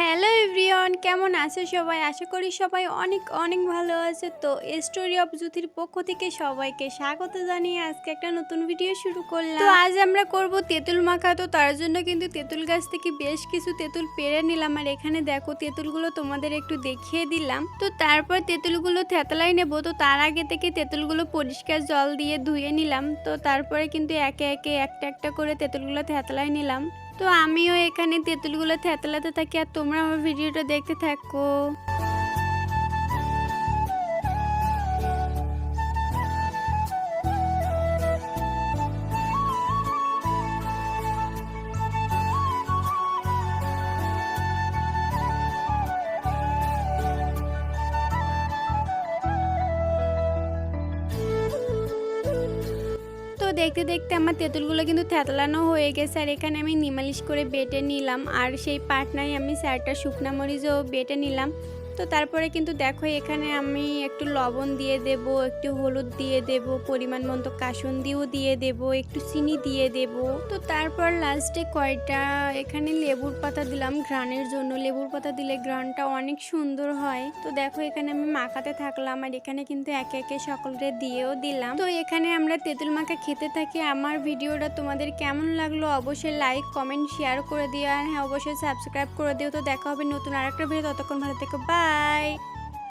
Hello everyone, কেমন আছে সবাই? আশা করি সবাই অনেক অনেক ভালো আছে। তো স্টোরি অফ জ্যোতির পক্ষ থেকে সবাইকে স্বাগত জানিয়ে আজকে একটা নতুন ভিডিও শুরু করলাম। তো আজ আমরা করব তেঁতুল মাখা। তো তার জন্য কিন্তু তেঁতুল গাছ থেকে বেশ কিছু তেঁতুল পেরে নিলাম। আর এখানে দেখো তেঁতুলগুলো তোমাদের একটু দেখিয়ে দিলাম। তো তারপর তেঁতুলগুলো থেতলাই নেব। তো তার আগে থেকে তেঁতুলগুলো পরিষ্কার জল দিয়ে ধুয়ে নিলাম। তো তারপরে কিন্তু একে একে একটা একটা করে তেঁতুলগুলো থেতলাই নিলাম। তো আমিও এখানে তেঁতুলগুলো থেতলাতে থাকি আর তোমরা আমার ভিডিওটা দেখতে থাকো। দেখতে দেখতে আমার তেঁতুলগুলো কিন্তু থেতলানো হয়ে গেছে আর এখানে আমি নিমালিশ করে বেটে নিলাম। আর সেই পাটনায় আমি স্যারটা শুকনা মরিচও বেটে নিলাম। তো তারপরে কিন্তু দেখো এখানে আমি একটু লবণ দিয়ে দেব, একটু হলুদ দিয়ে দেব পরিমাণ মতো কাসন দিয়েও দিয়ে দেব, একটু চিনি দিয়ে দেব। তো তারপর লাস্টে কয়টা, এখানে লেবুর পাতা দিলাম ঘ্রাণের জন্য। লেবুর পাতা দিলে ঘ্রাণটা অনেক সুন্দর হয়। তো দেখো এখানে আমি মাখাতে থাকলাম আর এখানে কিন্তু একে একে সকলকে দিয়েও দিলাম। তো এখানে আমরা তেঁতুল মাখা খেতে থাকি। আমার ভিডিওটা তোমাদের কেমন লাগল অবশ্যই লাইক কমেন্ট শেয়ার করে দিও। আর হ্যাঁ অবশ্যই সাবস্ক্রাইব করে দিও। তো দেখা হবে নতুন আরেকটা ভিডিও ততক্ষণ ভালো থেকে। থেকো Bye!